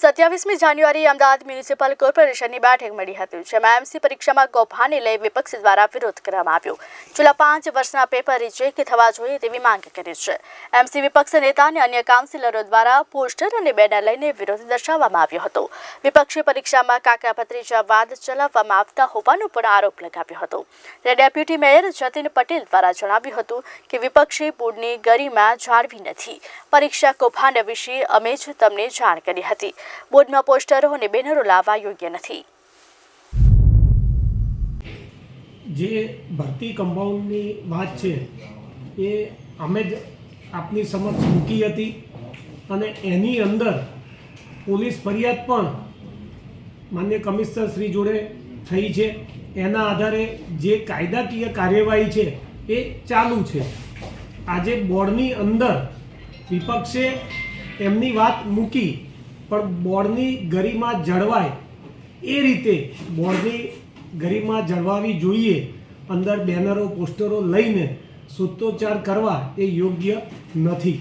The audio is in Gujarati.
સત્યાવીસમી જાન્યુઆરી અમદાવાદ મ્યુનિસિપલ કોર્પોરેશનની બેઠક મળી હતી, જેમાં એમસી પરીક્ષામાં કૌભાંડને લઈ વિપક્ષ દ્વારા વિરોધ કરવામાં આવ્યો. છેલ્લા પાંચ વર્ષના પેપર રિજેક્ટ થવા જોઈએ તેવી માંગ કરી છે. એમસી વિપક્ષ નેતા અને અન્ય કાઉન્સિલરો દ્વારા પોસ્ટર અને બેનર લઈને વિરોધ દર્શાવવામાં આવ્યો હતો. વિપક્ષે પરીક્ષામાં કાકા ભત્રીજા વાદ ચલાવવામાં આવતા હોવાનો પણ આરોપ લગાવ્યો હતો. ત્યારે ડેપ્યુટી મેયર જતીન પટેલ દ્વારા જણાવ્યું હતું કે વિપક્ષે બોર્ડની ગરિમા જાળવી નથી. પરીક્ષા કૌભાંડ વિશે અમે જ તમને જાણ કરી હતી. બોર્ડમાં પોસ્ટરો અને બેનરો લાવવા યોગ્ય નથી. જે ભરતી કમ્પાઉન્ડની વાત છે, એ અમે જ આપની સમક્ષ મૂકી હતી અને એની અંદર પોલીસ ફરિયાદ પણ માન્ય કમિશનર શ્રી જોડે થઈ છે. એના આધારે જે કાયદાકીય કાર્યવાહી છે, એ ચાલુ છે. આજે બોર્ડની અંદર વિપક્ષે એમની વાત મૂકી પણ બોર્ડની ગરિમા જળવાય. એ રીતે બોર્ડની ગરિમા જળવાવી જોઈએ. અંદર બેનરો, પોસ્ટરો લઈને સૂત્રોચ્ચાર કરવા એ યોગ્ય નથી.